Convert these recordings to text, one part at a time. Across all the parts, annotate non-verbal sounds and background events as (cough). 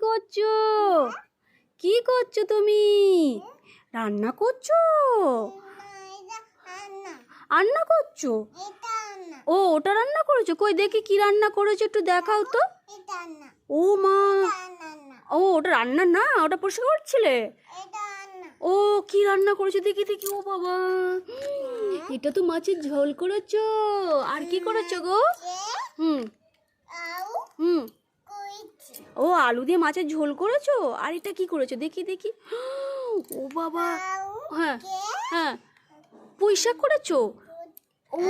করছ? কি করছ তুমি? রান্না করছ? রান্না করছ? ও, ওটা রান্না করেছ? কই, দেখি কি রান্না করেছ একটু দেখাও তো। ও মা, ও, ওটা রান্না না, ওটা পরিষ্কার করছিলে? ও, কি রান্না করেছ? দেখি দেখি, ও বাবা। এটা তো মাছের ঝোল করেছ। আর কি করেছ গো? হুম। হুম ও, আলু দিয়ে মাছের ঝোল করেছ? আর এটা কি করেছ? দেখি দেখি। (gasps) ও বাবা। হ্যাঁ হ্যাঁ। পুঁই শাক করেছ? ও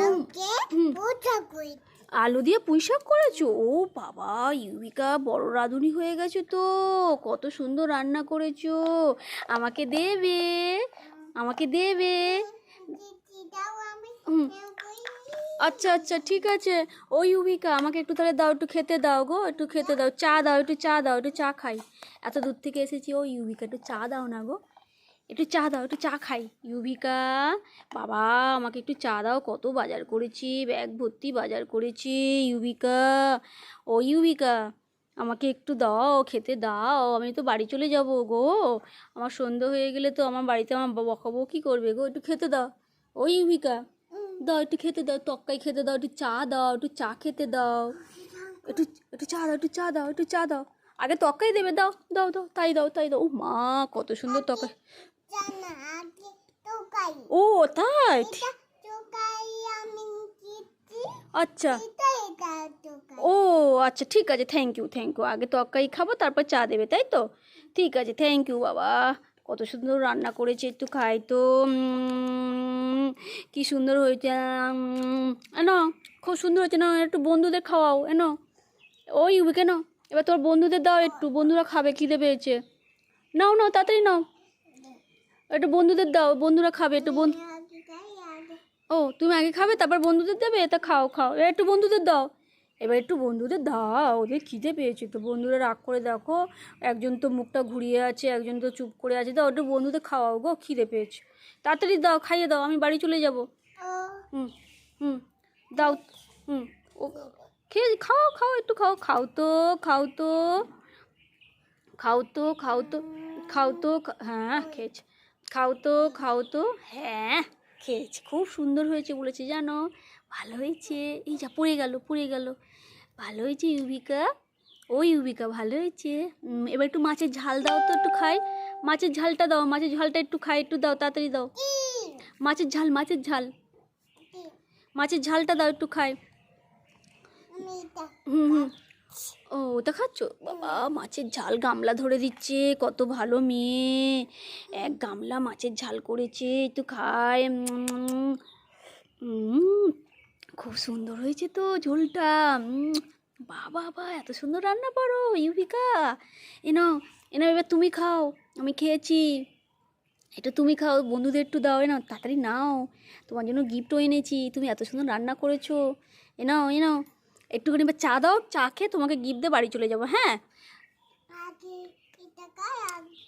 আলু দিয়ে পুঁই শাক করেছ? ও বাবা, ইউবিকা বড় রাঁধুনি হয়ে গেছো তো। কত সুন্দর রান্না করেছ। আমাকে দেবে। আমাকে দেবে। হুম। আচ্ছা আচ্ছা ঠিক আছে। ও ইউবিকা আমাকে একটু তাহলে দাও, একটু খেতে দাও গো, একটু খেতে দাও। চা দাও, একটু চা দাও, একটু চা খাই। এত দূর থেকে এসেছি, ও ইউবিকা একটু চা দাও না গো। একটু চা দাও, একটু চা খাই। ইউবিকা বাবা, আমাকে একটু চা দাও, কত বাজার করেছি, ব্যাগ ভর্তি বাজার করেছি ইউবিকা ও ইউবিকা আমাকে একটু দাও, খেতে দাও, আমি তো বাড়ি চলে যাব গো। আমার সন্ধ্যে হয়ে গেলে তো আমার বাড়িতে আমার বকাবো কি করবে গো, একটু খেতে দাও। ও ইউবিকা দাও, একটু খেতে দাও তক্কাই খেতে দাও, একটু চা দাও, একটু চা খেতে দাও। একটু একটু চা দাও, একটু চা দাও, একটু চা দাও। আগে তক্কাই দেবে, দাও দাও দাও, তাই দাও তাই দাও। ও মা, কত সুন্দর তক্কাই ও, তাই? আচ্ছা। ও আচ্ছা ঠিক আছে থ্যাংক ইউ থ্যাংক ইউ আগে তরকারি খাব, তারপর চা দেবে, তাই তো? ঠিক আছে থ্যাংক ইউ বাবা। কত সুন্দর রান্না করেছে, একটু খাই তো। কি সুন্দর হয়েছে এন, খুব সুন্দর হয়েছে না একটু বন্ধুদের খাওয়াও, এন। ওই কেন এবার তোর বন্ধুদের দাও একটু, বন্ধুরা খাবে, খিদে পেয়েছে। নাও নাও, তাড়াতাড়ি নাও। একটু বন্ধুদের দাও, বন্ধুরা খাবে, একটু বন্ধু ও, তুমি আগে খাবে, তারপর বন্ধুদের দেবে, তা খাও খাও। একটু বন্ধুদের দাও। এবার একটু বন্ধুদের দাও, ওদের খিদে পেয়েছে তো। বন্ধুরা রাগ করে দেখো, একজন তো মুখটা ঘুরিয়ে আছে, একজন তো চুপ করে আছে। দাও, একটু বন্ধুদের খাওয়াও গো, খিদে পেয়েছে। তাড়াতাড়ি দাও, খাইয়ে দাও, আমি বাড়ি চলে যাব। হুম হুম, দাও, হুম, ও, খেয়ে খাও খাও, একটু খাও খাও তো খাও তো খাও তো খাও তো খাও তো হ্যাঁ খেয়েছে। খাও তো খাও তো হ্যাঁ। খেয়েছে। খুব সুন্দর হয়েছে বলেছে, জানো, ভালো হয়েছে। এই যা, পড়ে গেল পড়ে গেল। ভালো হয়েছে, ইউবিকা? ও ইউবিকা, ভালো হয়েছে। এবার একটু মাছের ঝাল দাও তো একটু খাই। মাছের ঝালটা দাও, মাছের ঝালটা একটু খাই, একটু দাও, তাড়াতাড়ি দাও। মাছের ঝাল মাছের ঝাল। মাছের ঝালটা দাও একটু খাই। হুম হুম। ও, ওটা খাচ্ছ? বাবা, মাছের ঝাল গামলা ধরে দিচ্ছে, কত ভালো মেয়ে। এক গামলা মাছের ঝাল করেছে তো খায়। খুব সুন্দর হয়েছে তো ঝোলটা। বাবা বা এত সুন্দর রান্না পারো ইউবিকা এনো এনো এবার তুমি খাও, আমি খেয়েছি। এটা তুমি খাও, বন্ধুদের একটু দাও এনাও তাড়াতাড়ি নাও। তোমার জন্য গিফটও এনেছি, তুমি এত সুন্দর রান্না করেছ। এনাও এনাও একটুখানি এবার চা দাও, চা খেয়ে তোমাকে গিফট দিয়ে বাড়ি চলে যাব হ্যাঁ?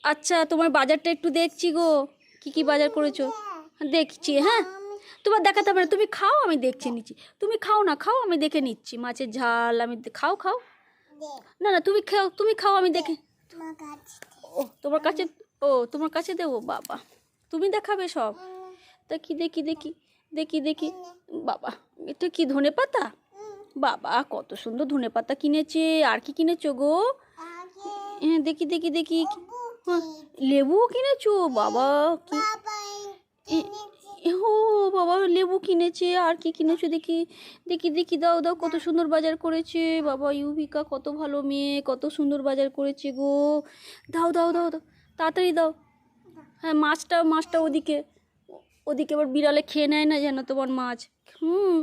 আচ্ছা তোমার বাজারটা একটু দেখছি গো। কি কি বাজার করেছ? দেখছি হ্যাঁ? তোমার দেখাতে না। তুমি খাও আমি দেখছি নিচ্ছি তুমি খাও না খাও আমি দেখে নিচ্ছি। মাছের ঝাল আমি খাও খাও। না না তুমি খাও তুমি খাও আমি দেখে ও তোমার কাছে ও তোমার কাছে দেবো? বাবা। তুমি দেখাবে সব। দেখি দেখি দেখি দেখি দেখি। বাবা এটা কি ধনে পাতা? বাবা কত সুন্দর ধনে পাতা কিনেছে। আর কি কিনেছো গো? হ্যাঁ দেখি দেখি দেখি। লেবুও কিনেছো? বাবা কি ও বাবা লেবু কিনেছে। আর কি কিনেছো? দেখি দেখি দেখি দাও দাও কত সুন্দর বাজার করেছে। বাবা ইউবিকা কত ভালো মেয়ে কত সুন্দর বাজার করেছে গো। দাও দাও দাও দাও তাড়াতাড়ি দাও। হ্যাঁ মাছটা মাছটা ওদিকে ওদিকে আবার বিড়ালে খেয়ে নেয় না যেন তোমার মাছ। হুম।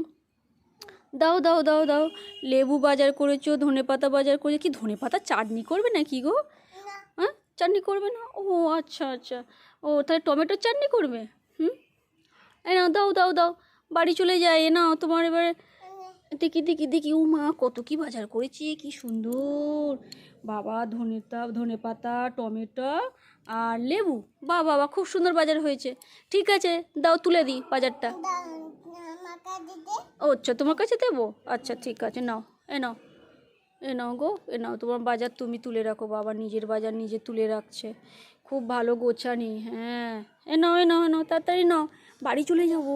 দাও দাও দাও দাও। লেবু বাজার করেছ ধনে পাতা বাজার করে কি ধনে পাতা চাটনি করবে না কি গো? চাটনি করবে না? ও আচ্ছা আচ্ছা। ও তাহলে টমেটোর চাটনি করবে? হুম? এ নাও দাও দাও দাও। বাড়ি চলে যায় এ নাও তোমার এবারে। দেখি দেখি দেখি। ও মা কত কি বাজার করেছি কি সুন্দর। বাবা ধনেটা ধনে পাতা টমেটো আর লেবু। বা বাবা খুব সুন্দর বাজার হয়েছে। ঠিক আছে দাও তুলে দিই বাজারটা। ও আচ্ছা তোমার কাছে দেবো? আচ্ছা ঠিক আছে নাও এ নাও। এ নাও গো, এ নাও, তোমার বাজার তুমি তুলে রাখো, বাবা নিজের বাজার নিজে তুলে রাখছে। খুব ভালো গোছানি হ্যাঁ। এ নাও এ নাও এ নাও, তাড়াতাড়ি নাও, বাড়ি চলে যাব।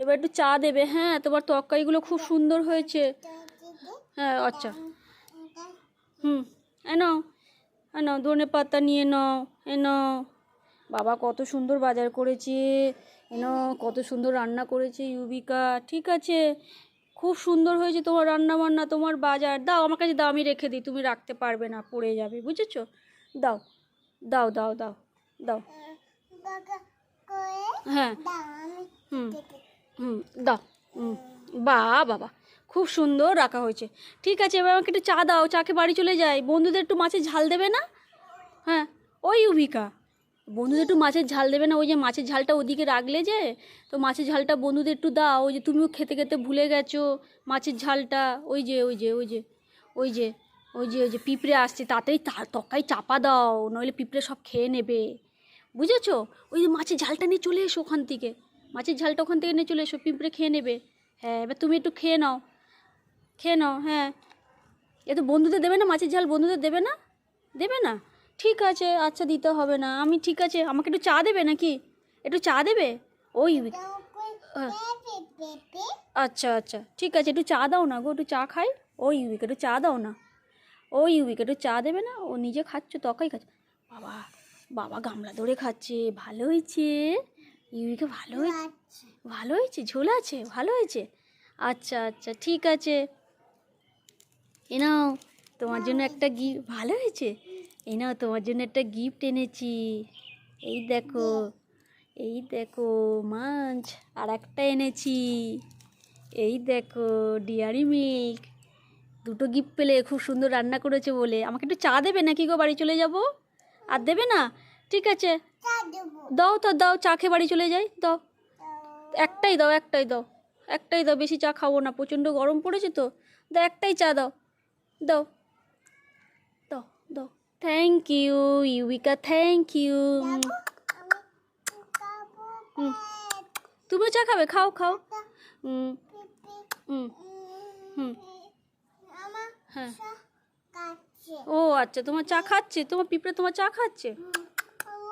এবার একটু চা দেবে হ্যাঁ তোমার তরকারিগুলো খুব সুন্দর হয়েছে। হ্যাঁ আচ্ছা। হুম, এ নাও এ নাও, ধনে পাতা নিয়ে নাও, এ নাও। বাবা কত সুন্দর বাজার করেছে, এ নাও, কত সুন্দর রান্না করেছে ইউবিকা, ঠিক আছে। খুব সুন্দর হয়েছে তোমার রান্না বান্না তোমার বাজার। দাও, আমার কাছে দাও, আমি রেখে দিই, তুমি রাখতে পারবে না, পড়ে যাবে, বুঝেছ? দাও দাও দাও দাও দাও। হ্যাঁ। হুম হুম, দাও, হুম। বা বাবা, খুব সুন্দর রাখা হয়েছে। ঠিক আছে, এবার আমাকে একটু চা দাও চাকে বাড়ি চলে যাই। বন্ধুদের একটু মাছের ঝাল দেবে না? হ্যাঁ ওই ইউভিকা বন্ধুদের একটু মাছের ঝাল দেবে না? ওই যে মাছের ঝালটা ওদিকে রাখলে যে, তো মাছের ঝালটা বন্ধুদের একটু দাও। ওই যে তুমিও খেতে খেতে ভুলে গেছো মাছের ঝালটা। ওই যে ওই যে ওই যে ওই যে ওই যে ওই যে পিঁপড়ে আসছে তাতেই তার তকাই চাপা দাও, নইলে পিঁপড়ে সব খেয়ে নেবে। বুঝেছ? ওই যে মাছের ঝালটা নিয়ে চলে এসো ওখান থেকে। মাছের ঝালটা ওখান থেকে নিয়ে চলে এসো, পিঁপড়ে খেয়ে নেবে। হ্যাঁ এবার তুমি একটু খেয়ে নাও। খেয়ে নাও হ্যাঁ। এ তো বন্ধুদের দেবে না মাছের ঝাল? বন্ধুদের দেবে না? দেবে না? ঠিক আছে আচ্ছা দিতে হবে না। আমি ঠিক আছে আমাকে একটু চা দেবে নাকি? একটু চা দেবে? ওই। আচ্ছা আচ্ছা ঠিক আছে একটু চা দাও না গো একটু চা খাই। ওই ইউবিকে একটু চা দাও না। ওই ইউবিকে একটু চা দেবে না ও নিজে খাচ্ছে তকাই খাচ্ছে। বাবা বাবা গামলা ধরে খাচ্ছে ভালো হয়েছে? ইউবিকে ভালো হয়েছে ভালো হয়েছে? ঝোল আছে? ভালো হয়েছে? আচ্ছা আচ্ছা ঠিক আছে। এ নাও তোমার জন্য একটা গি ভালো হয়েছে? এই নাও, তোমার জন্য একটা গিফট এনেছি। এই দেখো এই দেখো মাছ আর একটা এনেছি। এই দেখো ডিয়ারি মিল্ক দুটো গিফট পেলে খুব সুন্দর রান্না করেছে বলে। আমাকে একটু চা দেবে নাকি গো, বাড়ি চলে যাব? আর দেবে না? ঠিক আছে। দাও তো, দাও, চা খেয়ে বাড়ি চলে যাই, দাও। একটাই দাও একটাই দাও একটাই দাও, বেশি চা খাব না, প্রচণ্ড গরম পড়েছে তো। দাও, একটাই চা দাও দাও দাও দাও। Thank you Ubika thank you তুমিও চা খাবে? খাও খাও। হুম হুম হুম হ্যাঁ। ও আচ্ছা তোমার চা খাচ্ছে? তোমার পিঁপড়ে তোমার চা খাচ্ছে?